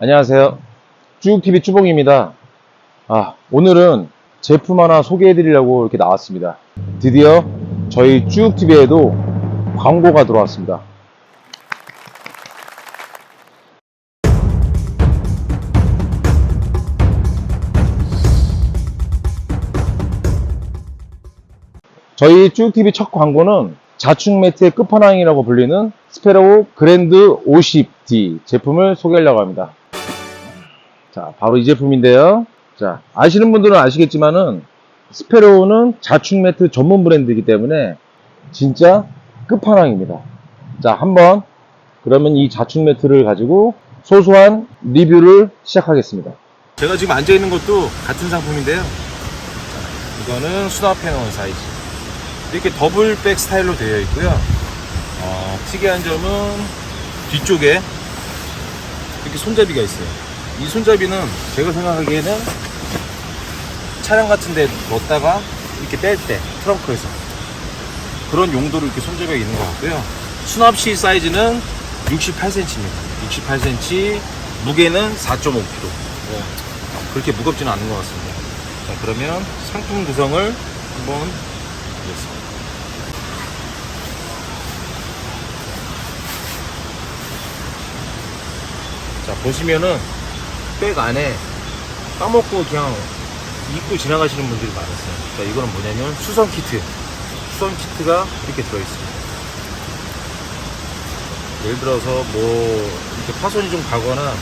안녕하세요. 쭈욱TV 쭈봉입니다. 아, 오늘은 제품 하나 소개해 드리려고 이렇게 나왔습니다. 드디어 저희 쭈욱TV에도 광고가 들어왔습니다. 저희 쭈욱TV 첫 광고는 자축 매트의 끝판왕이라고 불리는 스페로우 그랜드 50D 제품을 소개하려고 합니다. 자, 바로 이 제품인데요. 자, 아시는 분들은 아시겠지만은 스페로우는 자축 매트 전문 브랜드이기 때문에 진짜 끝판왕입니다. 자, 한번 그러면 이 자축 매트를 가지고 소소한 리뷰를 시작하겠습니다. 제가 지금 앉아 있는 것도 같은 상품인데요. 자, 이거는 수납해 놓은 사이즈. 이렇게 더블 백 스타일로 되어 있고요. 어, 특이한 점은 뒤쪽에 이렇게 손잡이가 있어요. 이 손잡이는 제가 생각하기에는 차량 같은 데 넣었다가 이렇게 뺄 때 트렁크에서 그런 용도로 이렇게 손잡이가 있는 것 같고요. 수납 시 사이즈는 68cm입니다. 68cm, 무게는 4.5kg. 그렇게 무겁지는 않은 것 같습니다. 자, 그러면 상품 구성을 한번 보겠습니다. 자, 보시면은 백 안에 까먹고 그냥 입고 지나가시는 분들이 많았어요. 자, 이거는 뭐냐면 수선 키트. 수선 키트가 이렇게 들어있습니다. 예를 들어서 뭐 이렇게 파손이 좀 가거나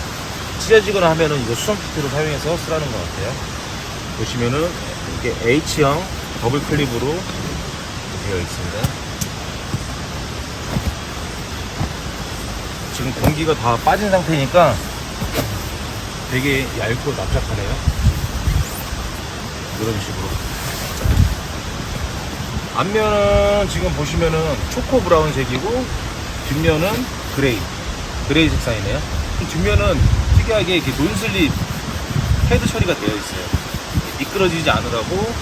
찢어지거나 하면은 이거 수선 키트를 사용해서 쓰라는 것 같아요. 보시면은 이렇게 H형 더블 클립으로 되어 있습니다. 지금 공기가 다 빠진 상태니까 되게 얇고 납작하네요. 이런 식으로. 앞면은 지금 보시면은 초코 브라운색이고 뒷면은 그레이. 그레이 색상이네요. 뒷면은 특이하게 이렇게 논슬립 헤드 처리가 되어 있어요. 미끄러지지 않으라고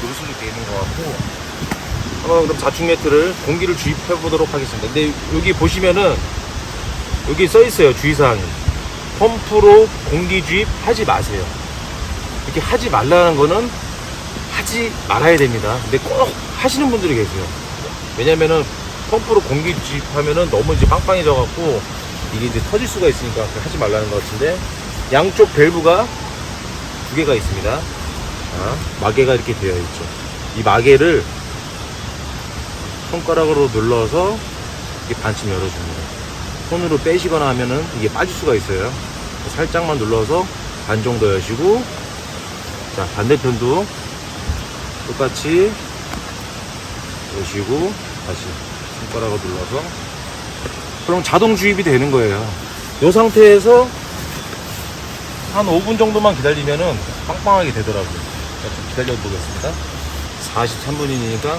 논슬립 되어 있는 것 같고 한번 그럼 자축 매트를 공기를 주입해 보도록 하겠습니다. 근데 여기 보시면은 여기 써 있어요 주의사항이 펌프로 공기 주입 하지 마세요. 이렇게 하지 말라는 거는 하지 말아야 됩니다. 근데 꼭 하시는 분들이 계세요. 왜냐면은 펌프로 공기 주입하면은 너무 이제 빵빵해져 갖고 이게 이제 터질 수가 있으니까 하지 말라는 것 같은데 양쪽 밸브가 두 개가 있습니다. 자, 마개가 이렇게 되어 있죠. 이 마개를 손가락으로 눌러서 이렇게 반쯤 열어줍니다. 손으로 빼시거나 하면은 이게 빠질 수가 있어요. 살짝만 눌러서 반 정도 여시고 자 반대편도 똑같이 여시고 다시 손가락을 눌러서 그럼 자동 주입이 되는 거예요. 이 상태에서 한 5분 정도만 기다리면은 빵빵하게 되더라고요. 자, 좀 기다려 보겠습니다. 43분이니까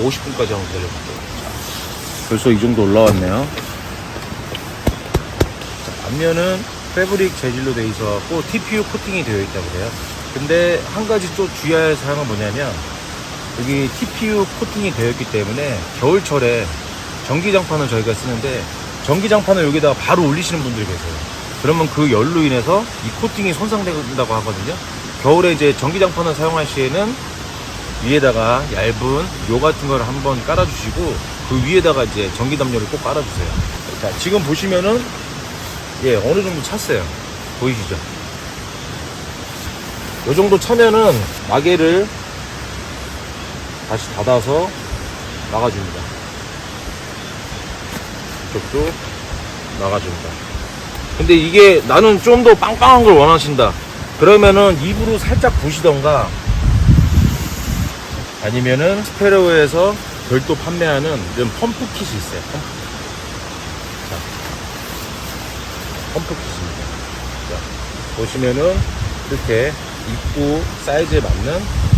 50분까지 한번 기다려 볼게요. 벌써 이 정도 올라왔네요. 자, 앞면은 패브릭 재질로 되어 있어 갖고 TPU 코팅이 되어 있다고 그래요. 근데 한 가지 또 주의할 사항은 뭐냐면 여기 TPU 코팅이 되어 있기 때문에 겨울철에 전기장판을 저희가 쓰는데 전기장판을 여기다가 바로 올리시는 분들이 계세요. 그러면 그 열로 인해서 이 코팅이 손상된다고 하거든요. 겨울에 이제 전기장판을 사용할 시에는 위에다가 얇은 요 같은 걸 한번 깔아주시고 그 위에다가 이제 전기 담요를 꼭 깔아주세요. 자, 지금 보시면은 예 어느 정도 찼어요. 보이시죠? 요 정도 차면은 마개를 다시 닫아서 막아줍니다. 이쪽도 막아줍니다. 근데 이게 나는 좀 더 빵빵한 걸 원하신다. 그러면은 입으로 살짝 부시던가 아니면은 스페로에서 별도 판매하는 이런 펌프 킷이 있어요. 펌프. 자, 펌프 킷입니다. 자, 보시면은 이렇게 입구 사이즈에 맞는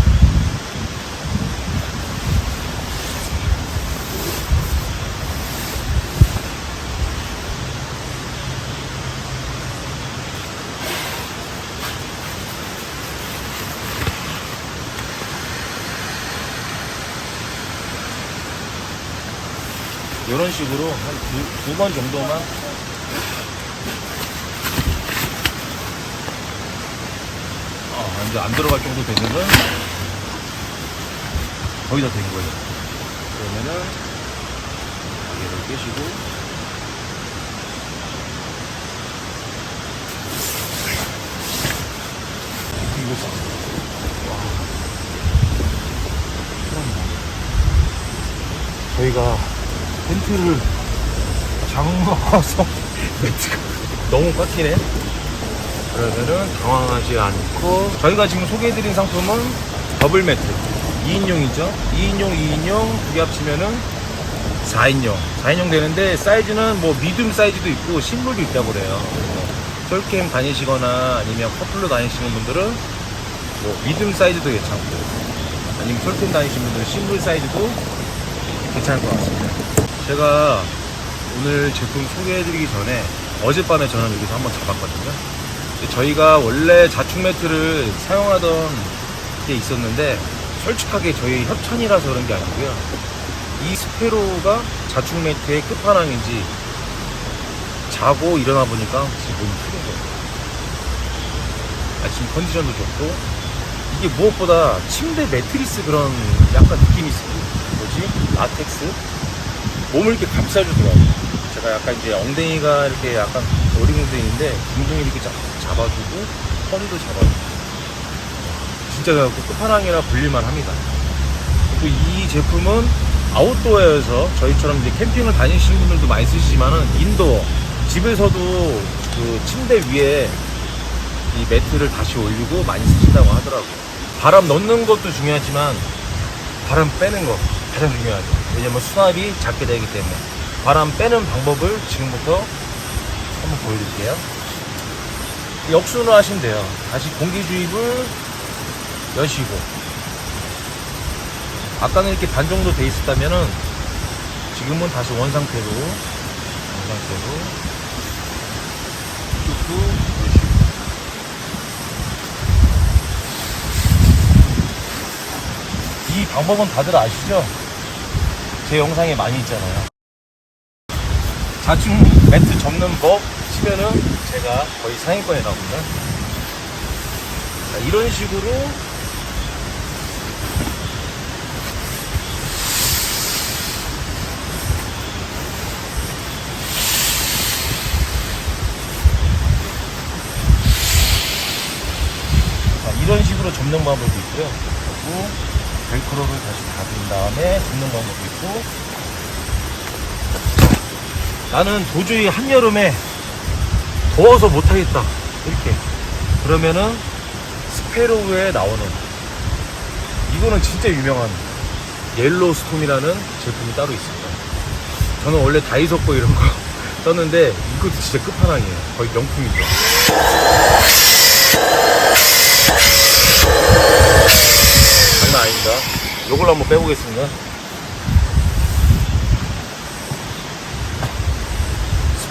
이런 식으로 한 두 번 정도만 아, 이제 안 들어갈 정도 되면은 거의 다 된 거예요. 그러면은 가게를 깨시고 와. 저희가 잘못 먹어서 매트가 너무 꽉히네. 그러면은 당황하지 않고 저희가 지금 소개해드린 상품은 더블 매트. 2인용이죠? 2인용 2인용 두 개 합치면은 4인용. 4인용 되는데 사이즈는 뭐 미디움 사이즈도 있고 신물도 있다고 그래요. 솔캠 다니시거나 아니면 커플로 다니시는 분들은 뭐 미디움 사이즈도 괜찮고 아니면 솔캠 다니시는 분들은 신물 사이즈도 괜찮을 것 같습니다 제가 오늘 제품 소개해드리기 전에 어젯밤에 저는 여기서 한번 잡았거든요 저희가 원래 자축 매트를 사용하던 게 있었는데 솔직하게 저희 협찬이라서 그런 게 아니고요. 이 스페로가 자축 매트의 끝판왕인지 자고 일어나 보니까 진짜 몸이 풀린 거예요. 아침 컨디션도 좋고 이게 무엇보다 침대 매트리스 그런 약간 느낌이 있어요. 뭐지? 라텍스? 몸을 이렇게 감싸주더라고요. 제가 약간 이제 엉덩이가 이렇게 약간 어리둥둥인데 둥둥이 이렇게 잡, 잡아주고 허리도 잡아주고 진짜 그 끝판왕이라 불릴만 합니다. 그리고 이 제품은 아웃도어에서 저희처럼 이제 캠핑을 다니시는 분들도 많이 쓰시지만은 인도어 집에서도 그 침대 위에 이 매트를 다시 올리고 많이 쓰신다고 하더라고요. 바람 넣는 것도 중요하지만 바람 빼는 거 가장 중요하죠. 왜냐면 수납이 작게 되기 때문에 바람 빼는 방법을 지금부터 한번 보여드릴게요. 역순으로 하시면 돼요. 다시 공기 주입을 여시고 아까는 이렇게 반 정도 돼 있었다면은 지금은 다시 원 상태로 원 상태로 뚝뚝 여시고 이 방법은 다들 아시죠? 제 영상에 많이 있잖아요. 자충 매트 접는 법 치면은 제가 거의 상위권에 나옵니다. 자, 이런 식으로 자, 이런 식으로 접는 방법도 있고요. 그리고 벨크로를 다시 닫은 다음에 접는 방법도 있고. 나는 도저히 한여름에 더워서 못하겠다. 이렇게. 그러면은 스페로우에 나오는 이거는 진짜 유명한 옐로스톰이라는 제품이 따로 있습니다. 저는 원래 다이소 거 이런 거 썼는데 이것도 진짜 끝판왕이에요. 거의 명품이죠 장난 아닙니다 요걸로 한번 빼보겠습니다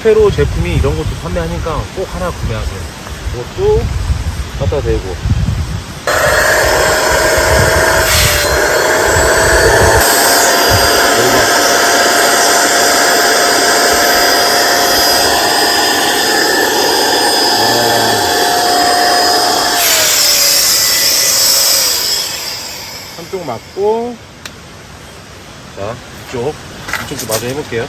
스페로 제품이 이런 것도 판매하니까 꼭 하나 구매하세요. 이것도 갖다 대고. 맞고, 자, 이쪽, 이쪽도 마저 해볼게요.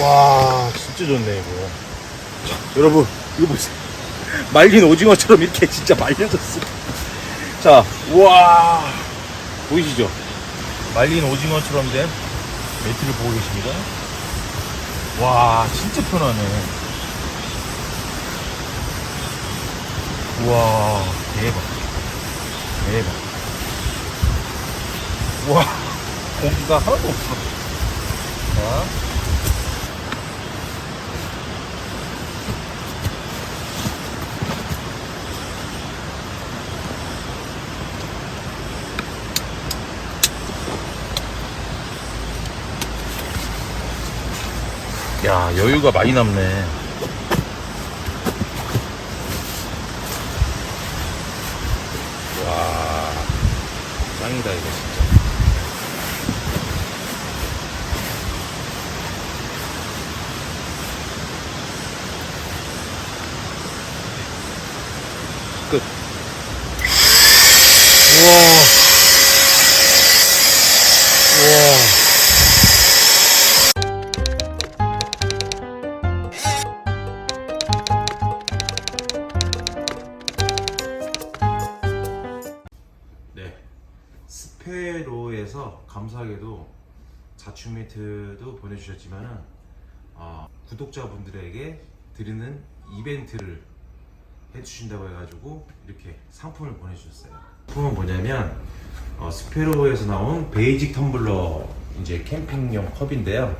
와 진짜 좋네 이거. 자, 여러분 이거 보세요. 말린 오징어처럼 이렇게 진짜 말려졌어. 자 우와. 보이시죠 말린 오징어처럼 된 매트를 보고 계십니다. 와 진짜 편하네. 우와 대박. 대박. 우와 공기가 하나도 없어. 자 야 여유가 많이 남네 와. 자 짱이다 이거 진짜. 끝. 우와. 우와. 스페로에서 감사하게도 자축 매트도 보내주셨지만 어, 구독자분들에게 드리는 이벤트를 해주신다고 해가지고 이렇게 상품을 보내주셨어요. 상품은 뭐냐면 어, 스페로에서 나온 베이직 텀블러 이제 캠핑용 컵인데요.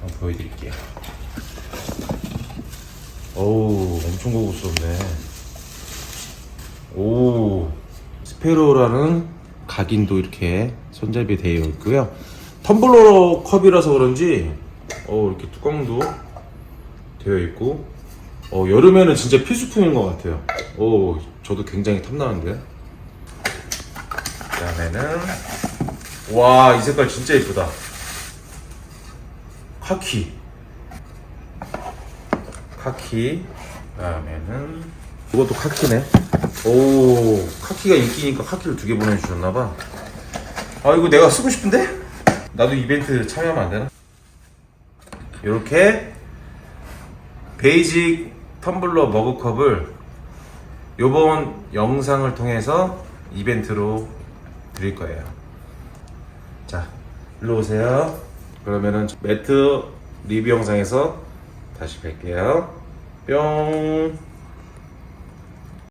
한번 보여드릴게요. 어우 엄청 고급스럽네. 오 스페로라는 각인도 이렇게 손잡이에 되어 있고요. 텀블러 컵이라서 그런지 어 이렇게 뚜껑도 되어 있고 어 여름에는 진짜 필수품인 것 같아요. 오 저도 굉장히 탐나는데 그다음에는 와 이 색깔 진짜 예쁘다. 카키. 카키. 그다음에는 이것도 카키네 오 카키가 인기니까 카키를 두 개 보내주셨나봐. 아 이거 내가 쓰고 싶은데? 나도 이벤트 참여하면 안 되나? 이렇게 베이직 텀블러 머그컵을 요번 영상을 통해서 이벤트로 드릴 거예요. 자 일로 오세요. 그러면은 매트 리뷰 영상에서 다시 뵐게요. 뿅